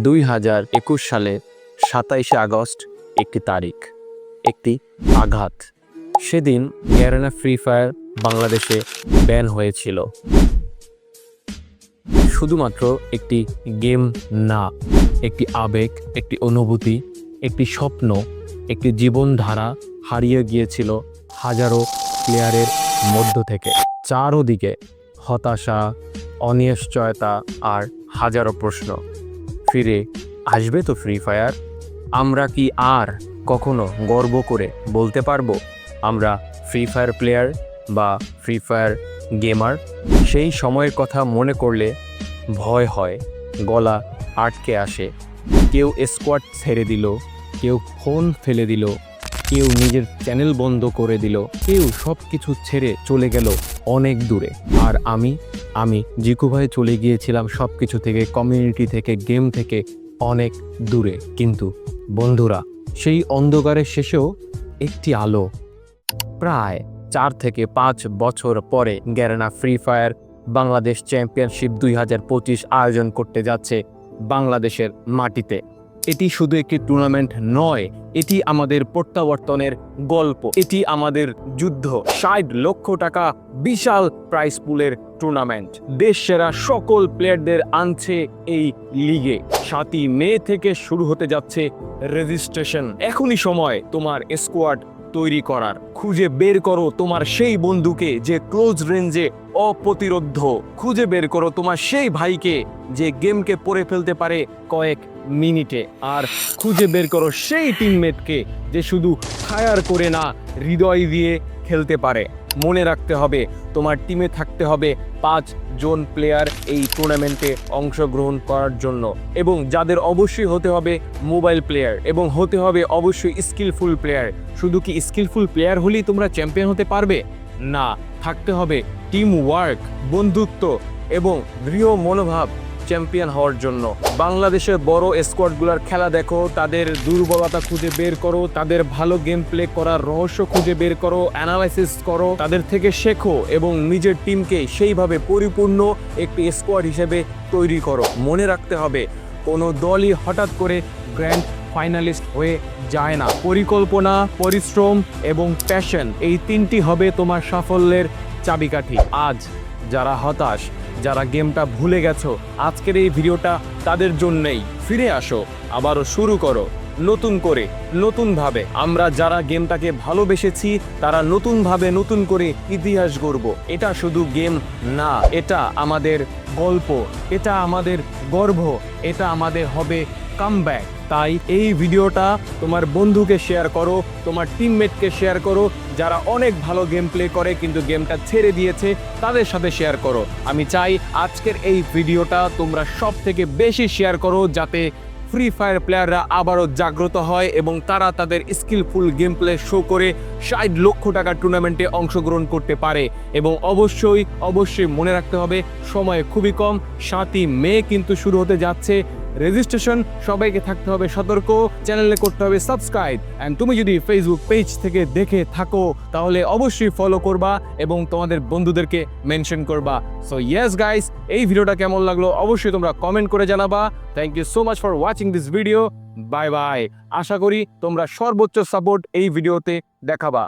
দুই হাজার একুশ সালের সাতাইশে আগস্ট একটি তারিখ, একটি আঘাত। সেদিন গ্যারেনা ফ্রি ফায়ার বাংলাদেশে ব্যান হয়েছিল। শুধুমাত্র একটি গেম না, একটি আবেগ, একটি অনুভূতি, একটি স্বপ্ন, একটি জীবনধারা হারিয়ে গিয়েছিল হাজারো প্লেয়ারের মধ্য থেকে। চারোদিকে হতাশা, অনিশ্চয়তা আর হাজারো প্রশ্ন। ফিরে আসবে তো ফ্রি ফায়ার আমরা কি আর কখনো গর্ব করে বলতে পারব? আমরা ফ্রি ফায়ার প্লেয়ার বা ফ্রি ফায়ার গেমার সেই সময়ের কথা মনে করলে ভয় হয়, গলা আটকে আসে। কেউ স্কোয়াড ছেড়ে দিল, কেউ ফোন ফেলে দিল কেউ নিজের চ্যানেল বন্ধ করে দিল, কেউ সব কিছু ছেড়ে চলে গেল অনেক দূরে। আর আমি আমি জিকু ভাই চলে গিয়েছিলাম সব কিছু থেকে কমিউনিটি থেকে গেম থেকে অনেক দূরে। কিন্তু বন্ধুরা, সেই অন্ধকারের শেষেও একটি আলো। প্রায় চার থেকে পাঁচ বছর পরে Garena free fire Bangladesh championship দুই হাজার পঁচিশ আয়োজন করতে যাচ্ছে বাংলাদেশের মাটিতে। এটি শুধু একটি টুর্নামেন্ট নয়, এটি আমাদের প্রত্যাবর্তনের গল্প, এটি আমাদের যুদ্ধ। ষাট লক্ষ টাকা বিশাল প্রাইস পুলের টুর্নামেন্ট দেশ সেরা সকল প্লেয়ারদের আনছে এই লিগে সাতই মে থেকে শুরু হতে যাচ্ছে রেজিস্ট্রেশন এখনই সময় তোমার স্কোয়াড তৈরি করার। খুঁজে বের করো তোমার সেই বন্ধুকে যে ক্লোজ রেঞ্জে অপ্রতিরোধ। খুঁজে বের করো তোমার সেই ভাইকে যে গেমকে পড়ে ফেলতে পারে কয়েক মিনিটে। আর খুঁজে বের করো সেই টিমমেটকে যে শুধু ফায়ার করে না, হৃদয় দিয়ে খেলতে পারে। মনে রাখতে হবে, তোমার টিমে থাকতে হবে পাঁচ জন প্লেয়ার এই টুর্নামেন্টে অংশগ্রহণ করার জন্য। এবং যাদের অবশ্যই হতে হবে মোবাইল প্লেয়ার এবং হতে হবে অবশ্যই স্কিলফুল প্লেয়ার শুধু কি স্কিলফুল প্লেয়ার হলেই তোমরা চ্যাম্পিয়ন হতে পারবে? না, থাকতে হবে টিম ওয়ার্ক বন্ধুত্ব এবং দৃঢ় মনোভাব। চ্যাম্পিয়ন হওয়ার জন্য। বাংলাদেশের বড় স্কোয়াডগুলোর খেলা দেখো, তাদের দুর্বলতা খুঁজে বের করো, তাদের ভালো গেম প্লে করার রহস্য খুঁজে বের করো অ্যানালাইসিস করো, তাদের থেকে শেখো এবং নিজের টিমকে সেইভাবে পরিপূর্ণ একটি স্কোয়াড হিসেবে তৈরি করো। মনে রাখতে হবে, কোনো দলই হঠাৎ করে গ্র্যান্ড ফাইনালিস্ট হয়ে যায় না। পরিকল্পনা, পরিশ্রম এবং প্যাশন এই তিনটি হবে তোমার সাফল্যের চাবিকাঠি। আজ যারা হতাশ যারা গেমটা ভুলে গেছো, আজকের এই ভিডিওটা তাদের জন্যই। ফিরে আসো, আবারও শুরু করো। নতুন করে, নতুনভাবে। আমরা যারা গেমটাকে ভালোবেসেছি, তারা নতুনভাবে নতুন করে ইতিহাস গড়ব। এটা শুধু গেম না, এটা আমাদের গল্প, এটা আমাদের গর্ব, এটা আমাদের হবে কামব্যাক তাই এই ভিডিওটা তোমার বন্ধুকে শেয়ার করো, তোমার টিমমেটকে শেয়ার করো, যারা অনেক ভালো গেম প্লে করে কিন্তু গেমটা ছেড়ে দিয়েছে, তাদের সাথে শেয়ার করো। আমি চাই আজকের এই ভিডিওটা তোমরা সব থেকে বেশি শেয়ার করো, যাতে ফ্রি ফায়ার প্লেয়াররা আবারও জাগ্রত হয় এবং তারা তাদের স্কিলফুল গেম প্লে শো করে ষাট লক্ষ টাকার টুর্নামেন্টে অংশগ্রহণ করতে পারে। এবং অবশ্যই অবশ্যই মনে রাখতে হবে, সময় খুবই কম, সাতই মে কিন্তু শুরু হতে যাচ্ছে। রেজিস্ট্রেশন সবাইকে থাকতে হবে সতর্ক চ্যানেলে করতে হবে সাবস্ক্রাইব অ্যান্ড তুমি যদি ফেসবুক পেজ থেকে দেখে থাকো, তাহলে অবশ্যই ফলো করবা এবং তোমাদের বন্ধুদেরকে মেনশন করবা। সো ইয়েস গাইস এই ভিডিওটা কেমন লাগল অবশ্যই তোমরা কমেন্ট করে জানাবা। Thank you so much for watching this video bye bye আশা করি তোমরা সর্বোচ্চ সাপোর্ট এই ভিডিওতে দেখাবা।